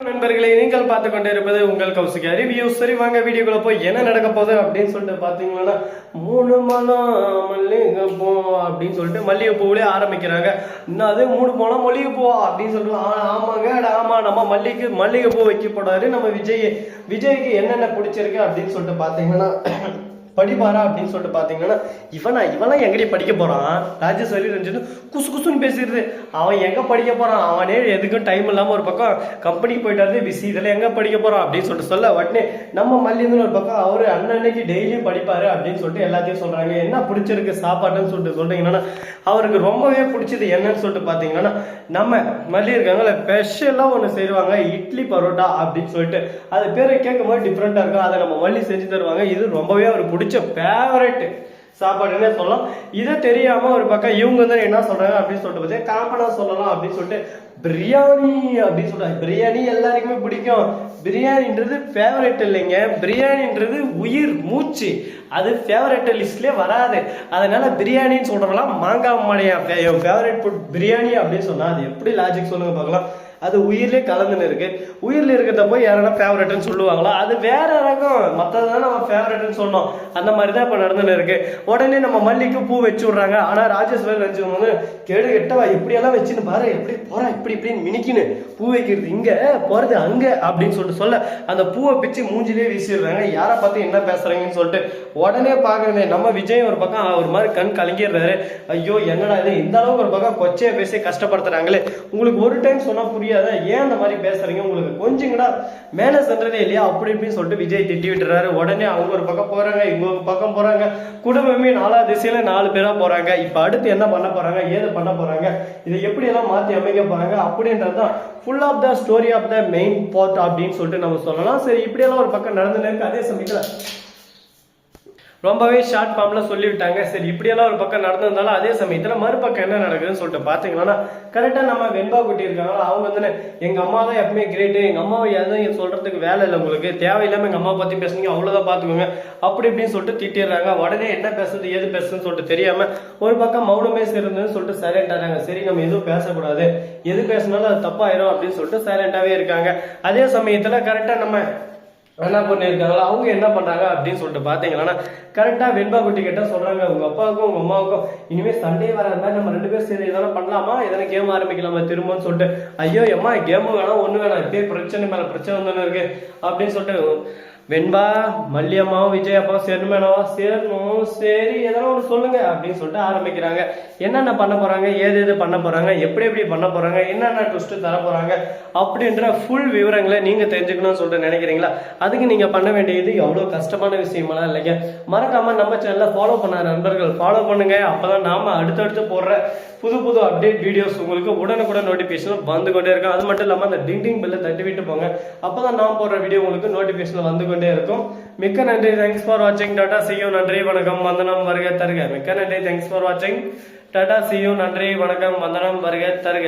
நண்பர்களே நீங்கள் பார்த்து கொண்டு இருப்பது உங்கள் கௌசிகா ரிவ்யூ சரி வாங்க வீடியோக்குள்ள போய் என்ன நடக்க போகுது அப்படின்னு சொல்லிட்டு பாத்தீங்கன்னா மூணு மலம் மல்லிகைப்பூ அப்படின்னு சொல்லிட்டு மல்லிகைப்பூவிலே ஆரம்பிக்கிறாங்க. இன்னும் அது மூணு மலம் மல்லிகைப்பூ அப்படின்னு சொல்லிட்டு ஆமாங்க ஆமா நம்ம மல்லிகை மல்லிகைப்பூ வைக்க நம்ம விஜய் விஜய்க்கு என்னென்ன பிடிச்சிருக்கு அப்படின்னு சொல்லிட்டு பாத்தீங்கன்னா படிப்பாரா அப்படின்னு சொல்லிட்டு பார்த்தீங்கன்னா இவனா இவனா எங்கடி படிக்க போறான்? ராஜேஸ்வரி ரஞ்சன் குசு குசுன்னு பேசிடுது. அவன் எங்க படிக்க போறான்? அவனே எதுக்கும் டைம் இல்லாம ஒரு பக்கம் கம்பெனிக்கு போயிட்டாரு பிஸி இதெல்லாம் எங்க படிக்க போறான் அப்படின்னு சொல்லிட்டு சொல்ல உடனே நம்ம மல்லிந்து ஒரு பக்கம் அவரு அன்னன்னைக்கு டெய்லியும் படிப்பாரு அப்படின்னு சொல்லிட்டு எல்லாத்தையும் சொல்றாங்க. என்ன பிடிச்சிருக்கு சாப்பாடுன்னு சொல்லிட்டு சொல்றீங்கன்னா அவருக்கு ரொம்பவே பிடிச்சது என்னன்னு சொல்லிட்டு பாத்தீங்கன்னா நம்ம மல்லி இருக்காங்கல்ல ஸ்பெஷலாக ஒன்று செய்வாங்க இட்லி பரோட்டா அப்படின்னு சொல்லிட்டு. அது பேரை கேட்கும் போது டிஃப்ரெண்ட்டாக இருக்கும். அதை நம்ம மல்லி செஞ்சு தருவாங்க. இது ரொம்பவே அவருக்கு பிடிச்ச ஃபேவரட் சாப்பாடுன்னே சொல்லலாம். இதை தெரியாம ஒரு பக்கம் இவங்க வந்து என்ன சொல்றாங்க அப்படின்னு சொல்லிட்டு பார்த்தீங்கன்னா காம்பனா சொல்லலாம் அப்படின்னு சொல்லிட்டு பிரியாணி அப்படின்னு சொல்றாங்க. பிரியாணி எல்லாருக்குமே பிடிக்கும். பிரியாணின்றது ஃபேவரட் இல்லைங்க. பிரியாணின்றது உயிர் மூச்சு. அது ஃபேவரட் லிஸ்ட்லேயே வராது. அதனால பிரியாணின்னு சொல்றதெல்லாம் மாங்காய் மலையா என் ஃபேவரட் ஃபுட் பிரியாணி அப்படின்னு சொன்னா அது எப்படி லாஜிக் சொல்லுங்க பார்க்கலாம் அது உயிர்லேயே கலந்துன்னு இருக்கு. உயிரில் இருக்கிறத போய் யாரா ஃபேவரட்னு சொல்லுவாங்களோ? அது வேற ரகம். மற்றதுதான் நம்ம ஃபேவரட்னு சொன்னோம். அந்த மாதிரி தான் இப்போ நடந்துன்னு இருக்கு. உடனே நம்ம மல்லிக்கு பூ வச்சு விட்றாங்க. ஆனா ராஜேஸ்வரன் நினைச்சு வந்து கேடு கெட்டவா இப்படியெல்லாம் வச்சுன்னு பாரு எப்படி போறா இப்படி இப்படின்னு மினிக்கின்னு. பூ வைக்கிறது இங்க போறது அங்க அப்படின்னு சொல்லிட்டு சொல்ல அந்த பூவை பிச்சு மூஞ்சிலே வீசிடுறாங்க. யாரை பார்த்து என்ன பேசுறாங்கன்னு சொல்லிட்டு உடனே பாக்குறேன் நம்ம விஜய் ஒரு பக்கம் ஒரு மாதிரி கண் கலங்கிடுறாரு. ஐயோ என்னடா இது? இந்த அளவுக்கு ஒரு பக்கம் கொச்சையை பேசி கஷ்டப்படுத்துறாங்களே. உங்களுக்கு ஒரு டைம் சொன்னா புரியாத? ஏன் அந்த மாதிரி பேசுறீங்க? உங்களுக்கு கொஞ்சங்கடா மேலே சென்றதே இல்லையா? அப்படி இப்படின்னு சொல்லிட்டு விஜய் திட்டி விட்டுறாரு உடனே அவங்க ஒரு பக்கம் போறாங்க இவங்க ஒரு பக்கம் போறாங்க. குடும்பமே நாலா திசையில நாலு பேரா போறாங்க. இப்ப அடுத்து என்ன பண்ண போறாங்க ஏது பண்ண போறாங்க இதை எப்படி எல்லாம் மாத்தி அமைக்க போறாங்க அப்படின்றதுதான் full of the story of the main part அப்படின்னு சொல்லிட்டு நம்ம சொல்லலாம். சரி இப்படியெல்லாம் ஒரு பக்கம் நடந்துன்னு இருக்கு. அதே சமயத்தில் ரொம்பவே ஷார்ட் ஃபார்ம்ல சொல்லிவிட்டாங்க. சரி இப்படியெல்லாம் ஒரு பக்கம் நடந்திருந்தாலும் அதே சமயத்துல மறுபக்கம் என்ன நடக்குதுன்னு சொல்லிட்டு பாத்தீங்கன்னா கரெக்டா நம்ம வெண்பா குட்டி இருக்காங்களா அவங்க வந்து எங்க அம்மா தான் எப்பவுமே கிரேட்டு எங்க அம்மாவை எதுவும் சொல்றதுக்கு வேலை இல்லை உங்களுக்கு. தேவையில்லாம எங்க அம்மா பத்தி பேசுனீங்க அவ்வளவுதான் பாத்துக்கோங்க. அப்படி இப்படின்னு சொல்லிட்டு திட்டிடுறாங்க. உடனே என்ன பேசுறது ஏது பேசுறதுன்னு சொல்லிட்டு தெரியாம ஒரு பக்கம் மௌனமே சிறந்ததுன்னு சொல்லிட்டு சைலண்ட் சரி நம்ம எதுவும் பேசக்கூடாது. எது பேசினாலும் அது தப்பாயிரும் அப்படின்னு சொல்லிட்டு சைலண்டாவே இருக்காங்க. அதே சமயத்துல கரெக்டா நம்ம என்ன பண்ணியிருக்காங்களோ அவங்க என்ன பண்ணுறாங்க அப்படின்னு சொல்லிட்டு பார்த்தீங்கன்னா கரெக்டாக வெண்பா குட்டி கிட்ட சொல்கிறாங்க உங்கள் அப்பாவுக்கும் உங்கள் அம்மாவுக்கும் இனிமேல் சண்டே வராத மாதிரி நம்ம ரெண்டு பேரும் சேர்ந்து எதனா பண்ணலாமா? எதனா கேம் ஆரம்பிக்கலாமா திரும்பன்னு சொல்லிட்டு ஐயோ அம்மா கேமும் வேணாம் ஒன்றும் வேணாம் இப்பயே பிரச்சனை மேலே பிரச்சனை வந்துன்னு இருக்கு அப்படின்னு சொல்லிட்டு வெண்பா மல்லியம்மாவும் விஜய் அப்பாவும் சேரணுமேனவா சேரணும் சரி எதனா ஒன்று சொல்லுங்க அப்படின்னு சொல்லிட்டு ஆரம்பிக்கிறாங்க. என்னென்ன பண்ண போறாங்க? ஏது எது பண்ண போறாங்க? எப்படி எப்படி பண்ண போறாங்க? என்னென்ன ட்விஸ்ட் தர போறாங்க? அப்படின்ற ஃபுல் விவரங்களை நீங்க தெரிஞ்சுக்கணும்னு சொல்லிட்டு நினைக்கிறீங்களா? அதுக்கு நீங்க பண்ண வேண்டியது எவ்வளோ கஷ்டமான விஷயமெல்லாம் இல்லைங்க. மறக்காம நம்ம சேனலை ஃபாலோ பண்ண நண்பர்கள் ஃபாலோ பண்ணுங்க. அப்பதான் நாம அடுத்தடுத்து போடுற புது புது அப்டேட் வீடியோஸ் உங்களுக்கு உடனுக்குடன் நோட்டிஃபிகேஷன் வந்து கொண்டே இருக்கும். அது மட்டும் இல்லாமல் அந்த டிங் டிங் பெல்லை தட்டி விட்டு போங்க. அப்பதான் நான் போடுற வீடியோ உங்களுக்கு நோட்டிஃபிகேஷன் வந்து கொண்டே இருக்கும். மிக்க நன்றி. தேங்க்ஸ் ஃபார் வாட்சிங் டாடா சியூ நன்றி. வணக்கம். வந்தனம் வருக தருக. மிக்க நன்றி. தேங்க்ஸ் ஃபார் வாட்சிங் டாடா சியூ நன்றி. வணக்கம். வந்தனம் வருக தருக.